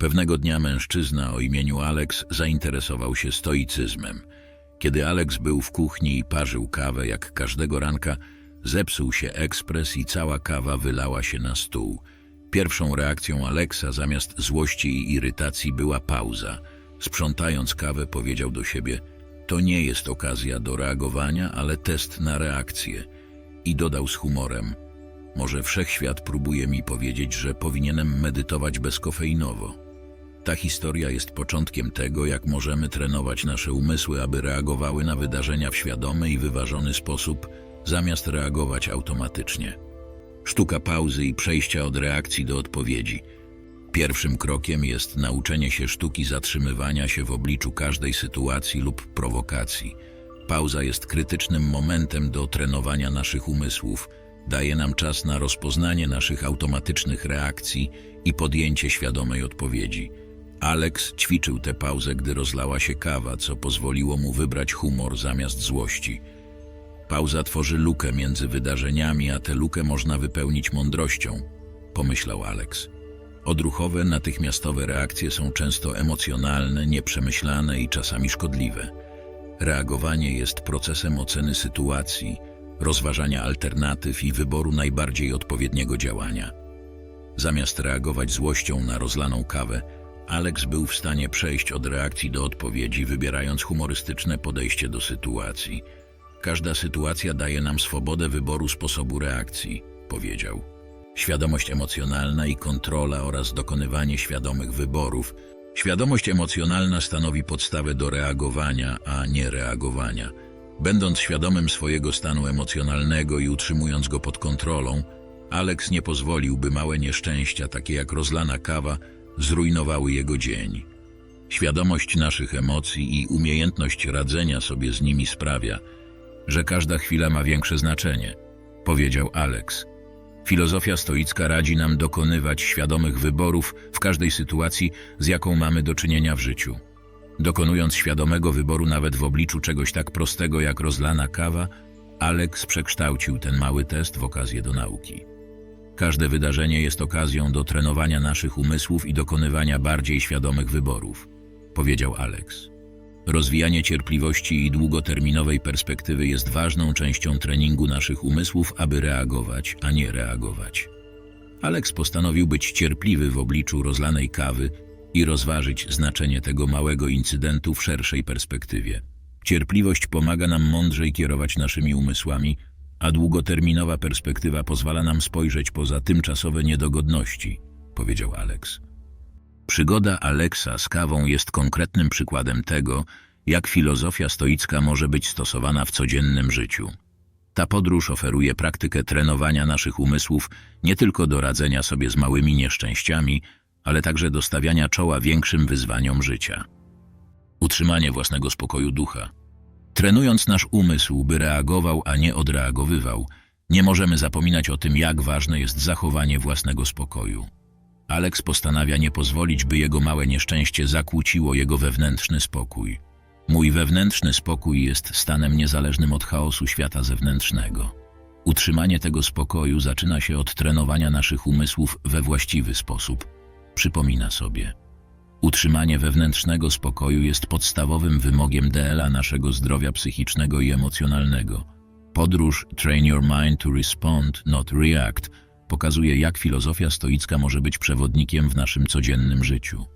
Pewnego dnia mężczyzna o imieniu Alex zainteresował się stoicyzmem. Kiedy Alex był w kuchni i parzył kawę jak każdego ranka, zepsuł się ekspres i cała kawa wylała się na stół. Pierwszą reakcją Alexa zamiast złości i irytacji była pauza. Sprzątając kawę powiedział do siebie to nie jest okazja do reagowania, ale test na reakcję. I dodał z humorem może wszechświat próbuje mi powiedzieć, że powinienem medytować bezkofeinowo. Ta historia jest początkiem tego, jak możemy trenować nasze umysły, aby reagowały na wydarzenia w świadomy i wyważony sposób, zamiast reagować automatycznie. Sztuka pauzy i przejścia od reakcji do odpowiedzi. Pierwszym krokiem jest nauczenie się sztuki zatrzymywania się w obliczu każdej sytuacji lub prowokacji. Pauza jest krytycznym momentem do trenowania naszych umysłów, daje nam czas na rozpoznanie naszych automatycznych reakcji i podjęcie świadomej odpowiedzi. Alex ćwiczył tę pauzę, gdy rozlała się kawa, co pozwoliło mu wybrać humor zamiast złości. Pauza tworzy lukę między wydarzeniami, a tę lukę można wypełnić mądrością, pomyślał Alex. Odruchowe, natychmiastowe reakcje są często emocjonalne, nieprzemyślane i czasami szkodliwe. Reagowanie jest procesem oceny sytuacji, rozważania alternatyw i wyboru najbardziej odpowiedniego działania. Zamiast reagować złością na rozlaną kawę, Alex był w stanie przejść od reakcji do odpowiedzi, wybierając humorystyczne podejście do sytuacji. Każda sytuacja daje nam swobodę wyboru sposobu reakcji, powiedział. Świadomość emocjonalna i kontrola oraz dokonywanie świadomych wyborów. Świadomość emocjonalna stanowi podstawę do reagowania, a nie reagowania. Będąc świadomym swojego stanu emocjonalnego i utrzymując go pod kontrolą, Alex nie pozwolił, by małe nieszczęścia, takie jak rozlana kawa, zrujnowały jego dzień. Świadomość naszych emocji i umiejętność radzenia sobie z nimi sprawia, że każda chwila ma większe znaczenie, powiedział Alex. Filozofia stoicka radzi nam dokonywać świadomych wyborów w każdej sytuacji, z jaką mamy do czynienia w życiu. Dokonując świadomego wyboru nawet w obliczu czegoś tak prostego jak rozlana kawa, Alex przekształcił ten mały test w okazję do nauki. Każde wydarzenie jest okazją do trenowania naszych umysłów i dokonywania bardziej świadomych wyborów, powiedział Alex. Rozwijanie cierpliwości i długoterminowej perspektywy jest ważną częścią treningu naszych umysłów, aby reagować, a nie reagować. Alex postanowił być cierpliwy w obliczu rozlanej kawy i rozważyć znaczenie tego małego incydentu w szerszej perspektywie. Cierpliwość pomaga nam mądrzej kierować naszymi umysłami, a długoterminowa perspektywa pozwala nam spojrzeć poza tymczasowe niedogodności, powiedział Alex. Przygoda Alexa z kawą jest konkretnym przykładem tego, jak filozofia stoicka może być stosowana w codziennym życiu. Ta podróż oferuje praktykę trenowania naszych umysłów nie tylko do radzenia sobie z małymi nieszczęściami, ale także do stawiania czoła większym wyzwaniom życia. Utrzymanie własnego spokoju ducha. Trenując nasz umysł, by reagował, a nie odreagowywał, nie możemy zapominać o tym, jak ważne jest zachowanie własnego spokoju. Alex postanawia nie pozwolić, by jego małe nieszczęście zakłóciło jego wewnętrzny spokój. Mój wewnętrzny spokój jest stanem niezależnym od chaosu świata zewnętrznego. Utrzymanie tego spokoju zaczyna się od trenowania naszych umysłów we właściwy sposób. Przypomina sobie. Utrzymanie wewnętrznego spokoju jest podstawowym wymogiem DLA naszego zdrowia psychicznego i emocjonalnego. Podróż Train Your Mind to Respond, Not React pokazuje, jak filozofia stoicka może być przewodnikiem w naszym codziennym życiu.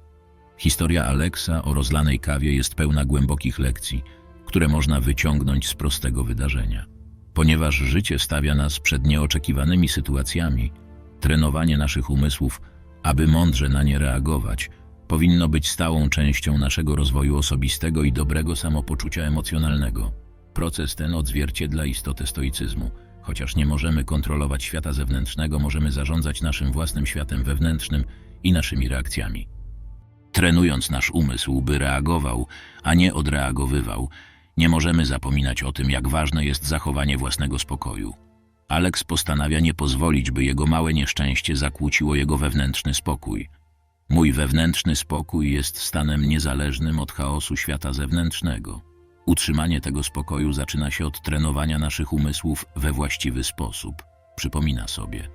Historia Alexa o rozlanej kawie jest pełna głębokich lekcji, które można wyciągnąć z prostego wydarzenia. Ponieważ życie stawia nas przed nieoczekiwanymi sytuacjami, trenowanie naszych umysłów, aby mądrze na nie reagować, powinno być stałą częścią naszego rozwoju osobistego i dobrego samopoczucia emocjonalnego. Proces ten odzwierciedla istotę stoicyzmu. Chociaż nie możemy kontrolować świata zewnętrznego, możemy zarządzać naszym własnym światem wewnętrznym i naszymi reakcjami. Trenując nasz umysł, by reagował, a nie odreagowywał, nie możemy zapominać o tym, jak ważne jest zachowanie własnego spokoju. Alex postanawia nie pozwolić, by jego małe nieszczęście zakłóciło jego wewnętrzny spokój. Mój wewnętrzny spokój jest stanem niezależnym od chaosu świata zewnętrznego. Utrzymanie tego spokoju zaczyna się od trenowania naszych umysłów we właściwy sposób. Przypomina sobie.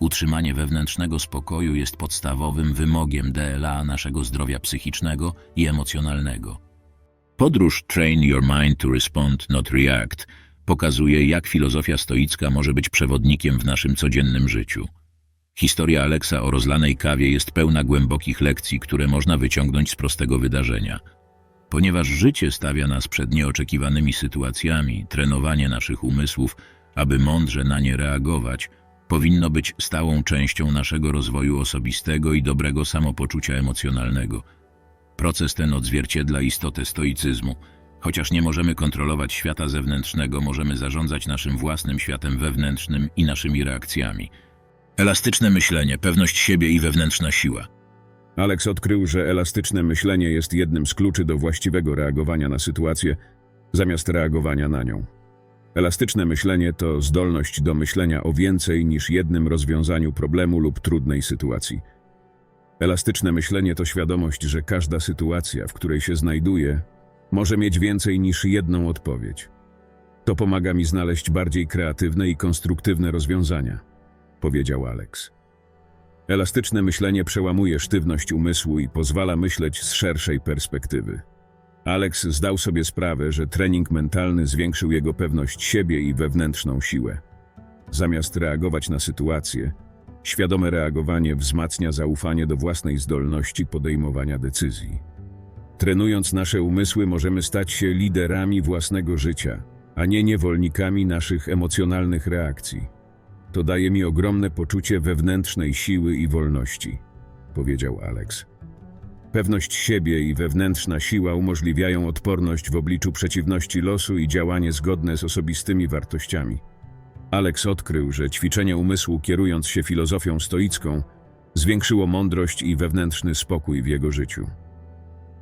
Utrzymanie wewnętrznego spokoju jest podstawowym wymogiem DLA naszego zdrowia psychicznego i emocjonalnego. Podróż Train Your Mind to Respond, Not React pokazuje, jak filozofia stoicka może być przewodnikiem w naszym codziennym życiu. Historia Aleksa o rozlanej kawie jest pełna głębokich lekcji, które można wyciągnąć z prostego wydarzenia. Ponieważ życie stawia nas przed nieoczekiwanymi sytuacjami, trenowanie naszych umysłów, aby mądrze na nie reagować, powinno być stałą częścią naszego rozwoju osobistego i dobrego samopoczucia emocjonalnego. Proces ten odzwierciedla istotę stoicyzmu. Chociaż nie możemy kontrolować świata zewnętrznego, możemy zarządzać naszym własnym światem wewnętrznym i naszymi reakcjami. Elastyczne myślenie, pewność siebie i wewnętrzna siła. Alex odkrył, że elastyczne myślenie jest jednym z kluczy do właściwego reagowania na sytuację, zamiast reagowania na nią. Elastyczne myślenie to zdolność do myślenia o więcej niż jednym rozwiązaniu problemu lub trudnej sytuacji. Elastyczne myślenie to świadomość, że każda sytuacja, w której się znajduję, może mieć więcej niż jedną odpowiedź. To pomaga mi znaleźć bardziej kreatywne i konstruktywne rozwiązania, powiedział Alex. Elastyczne myślenie przełamuje sztywność umysłu i pozwala myśleć z szerszej perspektywy. Alex zdał sobie sprawę, że trening mentalny zwiększył jego pewność siebie i wewnętrzną siłę. Zamiast reagować na sytuację, świadome reagowanie wzmacnia zaufanie do własnej zdolności podejmowania decyzji. Trenując nasze umysły, możemy stać się liderami własnego życia, a nie niewolnikami naszych emocjonalnych reakcji. To daje mi ogromne poczucie wewnętrznej siły i wolności, powiedział Alex. Pewność siebie i wewnętrzna siła umożliwiają odporność w obliczu przeciwności losu i działanie zgodne z osobistymi wartościami. Alex odkrył, że ćwiczenie umysłu kierując się filozofią stoicką zwiększyło mądrość i wewnętrzny spokój w jego życiu.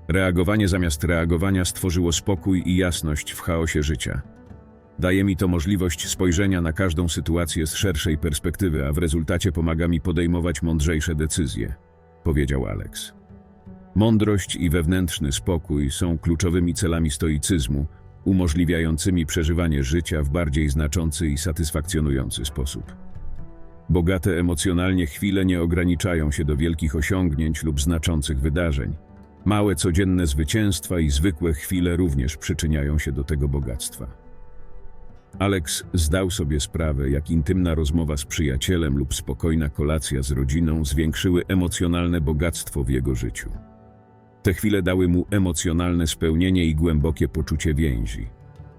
Reagowanie zamiast reagowania stworzyło spokój i jasność w chaosie życia. Daje mi to możliwość spojrzenia na każdą sytuację z szerszej perspektywy, a w rezultacie pomaga mi podejmować mądrzejsze decyzje, powiedział Alex. Mądrość i wewnętrzny spokój są kluczowymi celami stoicyzmu, umożliwiającymi przeżywanie życia w bardziej znaczący i satysfakcjonujący sposób. Bogate emocjonalnie chwile nie ograniczają się do wielkich osiągnięć lub znaczących wydarzeń. Małe codzienne zwycięstwa i zwykłe chwile również przyczyniają się do tego bogactwa. Alex zdał sobie sprawę, jak intymna rozmowa z przyjacielem lub spokojna kolacja z rodziną zwiększyły emocjonalne bogactwo w jego życiu. Te chwile dały mu emocjonalne spełnienie i głębokie poczucie więzi.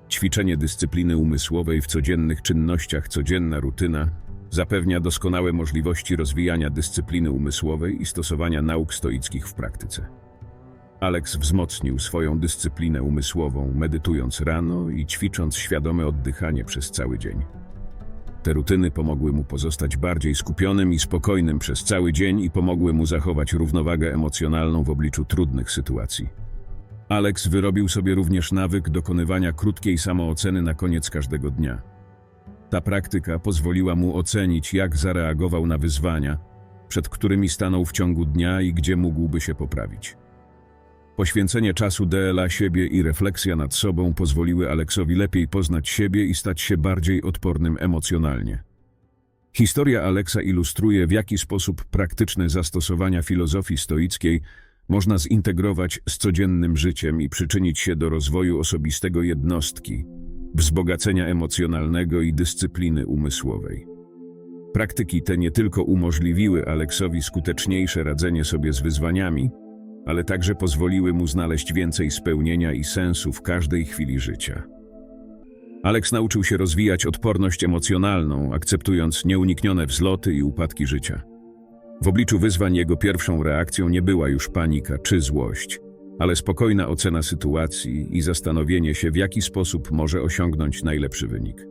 Ćwiczenie dyscypliny umysłowej w codziennych czynnościach, codzienna rutyna zapewnia doskonałe możliwości rozwijania dyscypliny umysłowej i stosowania nauk stoickich w praktyce. Alex wzmocnił swoją dyscyplinę umysłową, medytując rano i ćwicząc świadome oddychanie przez cały dzień. Te rutyny pomogły mu pozostać bardziej skupionym i spokojnym przez cały dzień i pomogły mu zachować równowagę emocjonalną w obliczu trudnych sytuacji. Alex wyrobił sobie również nawyk dokonywania krótkiej samooceny na koniec każdego dnia. Ta praktyka pozwoliła mu ocenić, jak zareagował na wyzwania, przed którymi stanął w ciągu dnia i gdzie mógłby się poprawić. Poświęcenie czasu dla siebie i refleksja nad sobą pozwoliły Aleksowi lepiej poznać siebie i stać się bardziej odpornym emocjonalnie. Historia Aleksa ilustruje, w jaki sposób praktyczne zastosowania filozofii stoickiej można zintegrować z codziennym życiem i przyczynić się do rozwoju osobistego jednostki, wzbogacenia emocjonalnego i dyscypliny umysłowej. Praktyki te nie tylko umożliwiły Aleksowi skuteczniejsze radzenie sobie z wyzwaniami, ale także pozwoliły mu znaleźć więcej spełnienia i sensu w każdej chwili życia. Alex nauczył się rozwijać odporność emocjonalną, akceptując nieuniknione wzloty i upadki życia. W obliczu wyzwań jego pierwszą reakcją nie była już panika czy złość, ale spokojna ocena sytuacji i zastanowienie się, w jaki sposób może osiągnąć najlepszy wynik.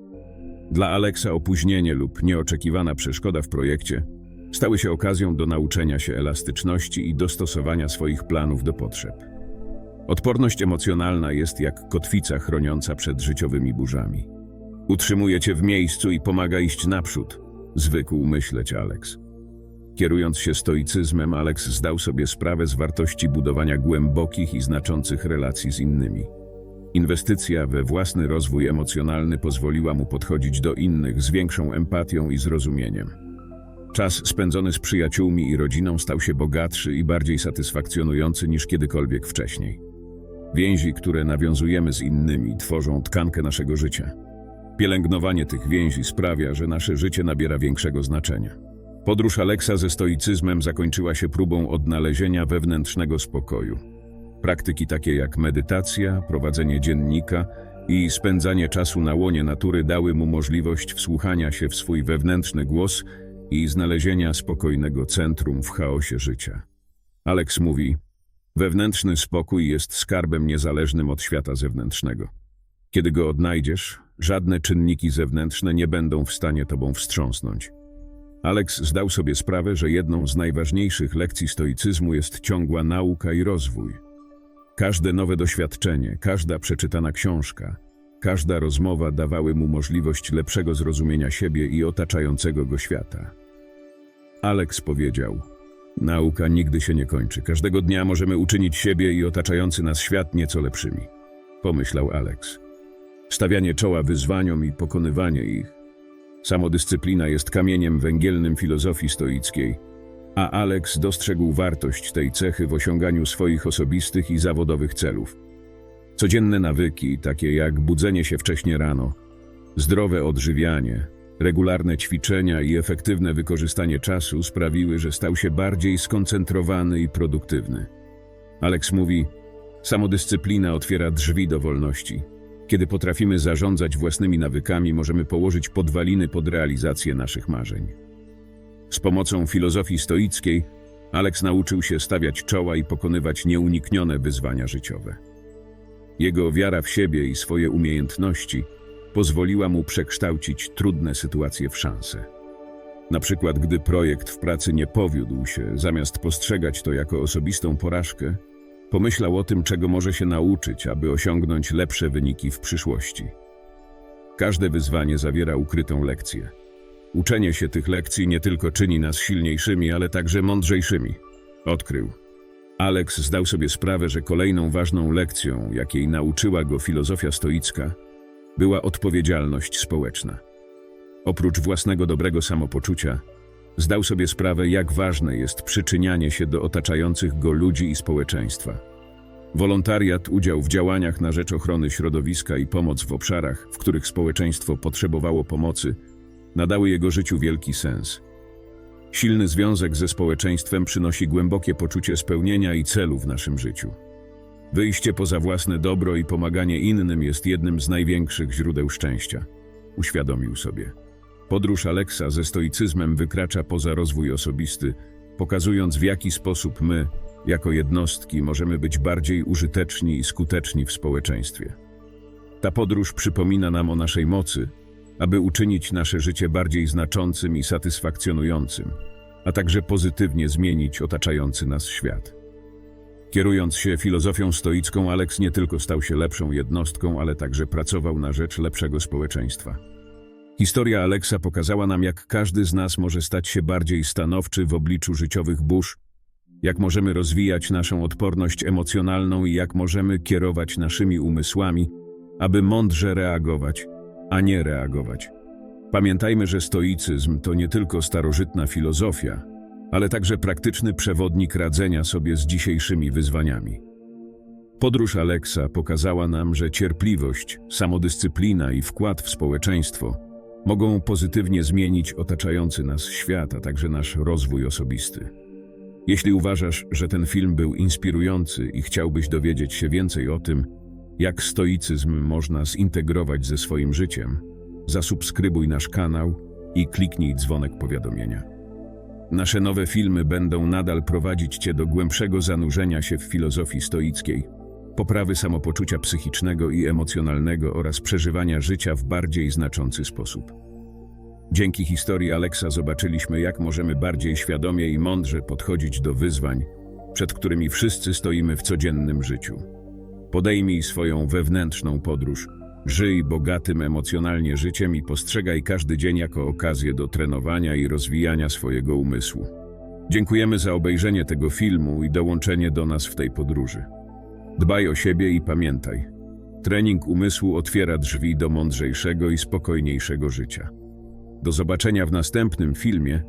Dla Aleksa opóźnienie lub nieoczekiwana przeszkoda w projekcie stały się okazją do nauczenia się elastyczności i dostosowania swoich planów do potrzeb. Odporność emocjonalna jest jak kotwica chroniąca przed życiowymi burzami. Utrzymuje cię w miejscu i pomaga iść naprzód, zwykł myśleć Alex. Kierując się stoicyzmem, Alex zdał sobie sprawę z wartości budowania głębokich i znaczących relacji z innymi. Inwestycja we własny rozwój emocjonalny pozwoliła mu podchodzić do innych z większą empatią i zrozumieniem. Czas spędzony z przyjaciółmi i rodziną stał się bogatszy i bardziej satysfakcjonujący niż kiedykolwiek wcześniej. Więzi, które nawiązujemy z innymi, tworzą tkankę naszego życia. Pielęgnowanie tych więzi sprawia, że nasze życie nabiera większego znaczenia. Podróż Aleksa ze stoicyzmem zakończyła się próbą odnalezienia wewnętrznego spokoju. Praktyki takie jak medytacja, prowadzenie dziennika i spędzanie czasu na łonie natury dały mu możliwość wsłuchania się w swój wewnętrzny głos i znalezienia spokojnego centrum w chaosie życia. Alex mówi: Wewnętrzny spokój jest skarbem niezależnym od świata zewnętrznego. Kiedy go odnajdziesz, żadne czynniki zewnętrzne nie będą w stanie tobą wstrząsnąć. Alex zdał sobie sprawę, że jedną z najważniejszych lekcji stoicyzmu jest ciągła nauka i rozwój. Każde nowe doświadczenie, każda przeczytana książka, każda rozmowa dawały mu możliwość lepszego zrozumienia siebie i otaczającego go świata. Alex powiedział: Nauka nigdy się nie kończy. Każdego dnia możemy uczynić siebie i otaczający nas świat nieco lepszymi. Pomyślał Alex. Stawianie czoła wyzwaniom i pokonywanie ich. Samodyscyplina jest kamieniem węgielnym filozofii stoickiej, a Alex dostrzegł wartość tej cechy w osiąganiu swoich osobistych i zawodowych celów. Codzienne nawyki, takie jak budzenie się wcześnie rano, zdrowe odżywianie, regularne ćwiczenia i efektywne wykorzystanie czasu sprawiły, że stał się bardziej skoncentrowany i produktywny. Alex mówi: Samodyscyplina otwiera drzwi do wolności. Kiedy potrafimy zarządzać własnymi nawykami, możemy położyć podwaliny pod realizację naszych marzeń. Z pomocą filozofii stoickiej Alex nauczył się stawiać czoła i pokonywać nieuniknione wyzwania życiowe. Jego wiara w siebie i swoje umiejętności pozwoliła mu przekształcić trudne sytuacje w szanse. Na przykład, gdy projekt w pracy nie powiódł się, zamiast postrzegać to jako osobistą porażkę, pomyślał o tym, czego może się nauczyć, aby osiągnąć lepsze wyniki w przyszłości. Każde wyzwanie zawiera ukrytą lekcję. Uczenie się tych lekcji nie tylko czyni nas silniejszymi, ale także mądrzejszymi. Odkrył. Alex zdał sobie sprawę, że kolejną ważną lekcją, jakiej nauczyła go filozofia stoicka, była odpowiedzialność społeczna. Oprócz własnego dobrego samopoczucia, zdał sobie sprawę, jak ważne jest przyczynianie się do otaczających go ludzi i społeczeństwa. Wolontariat, udział w działaniach na rzecz ochrony środowiska i pomoc w obszarach, w których społeczeństwo potrzebowało pomocy, nadały jego życiu wielki sens. Silny związek ze społeczeństwem przynosi głębokie poczucie spełnienia i celu w naszym życiu. Wyjście poza własne dobro i pomaganie innym jest jednym z największych źródeł szczęścia, uświadomił sobie. Podróż Aleksa ze stoicyzmem wykracza poza rozwój osobisty, pokazując w jaki sposób my, jako jednostki, możemy być bardziej użyteczni i skuteczni w społeczeństwie. Ta podróż przypomina nam o naszej mocy, aby uczynić nasze życie bardziej znaczącym i satysfakcjonującym, a także pozytywnie zmienić otaczający nas świat. Kierując się filozofią stoicką, Alex nie tylko stał się lepszą jednostką, ale także pracował na rzecz lepszego społeczeństwa. Historia Aleksa pokazała nam, jak każdy z nas może stać się bardziej stanowczy w obliczu życiowych burz, jak możemy rozwijać naszą odporność emocjonalną i jak możemy kierować naszymi umysłami, aby mądrze reagować, a nie reagować. Pamiętajmy, że stoicyzm to nie tylko starożytna filozofia, ale także praktyczny przewodnik radzenia sobie z dzisiejszymi wyzwaniami. Podróż Aleksa pokazała nam, że cierpliwość, samodyscyplina i wkład w społeczeństwo mogą pozytywnie zmienić otaczający nas świat, a także nasz rozwój osobisty. Jeśli uważasz, że ten film był inspirujący i chciałbyś dowiedzieć się więcej o tym, jak stoicyzm można zintegrować ze swoim życiem, zasubskrybuj nasz kanał i kliknij dzwonek powiadomienia. Nasze nowe filmy będą nadal prowadzić Cię do głębszego zanurzenia się w filozofii stoickiej, poprawy samopoczucia psychicznego i emocjonalnego oraz przeżywania życia w bardziej znaczący sposób. Dzięki historii Aleksa zobaczyliśmy, jak możemy bardziej świadomie i mądrze podchodzić do wyzwań, przed którymi wszyscy stoimy w codziennym życiu. Podejmij swoją wewnętrzną podróż, żyj bogatym emocjonalnie życiem i postrzegaj każdy dzień jako okazję do trenowania i rozwijania swojego umysłu. Dziękujemy za obejrzenie tego filmu i dołączenie do nas w tej podróży. Dbaj o siebie i pamiętaj. Trening umysłu otwiera drzwi do mądrzejszego i spokojniejszego życia. Do zobaczenia w następnym filmie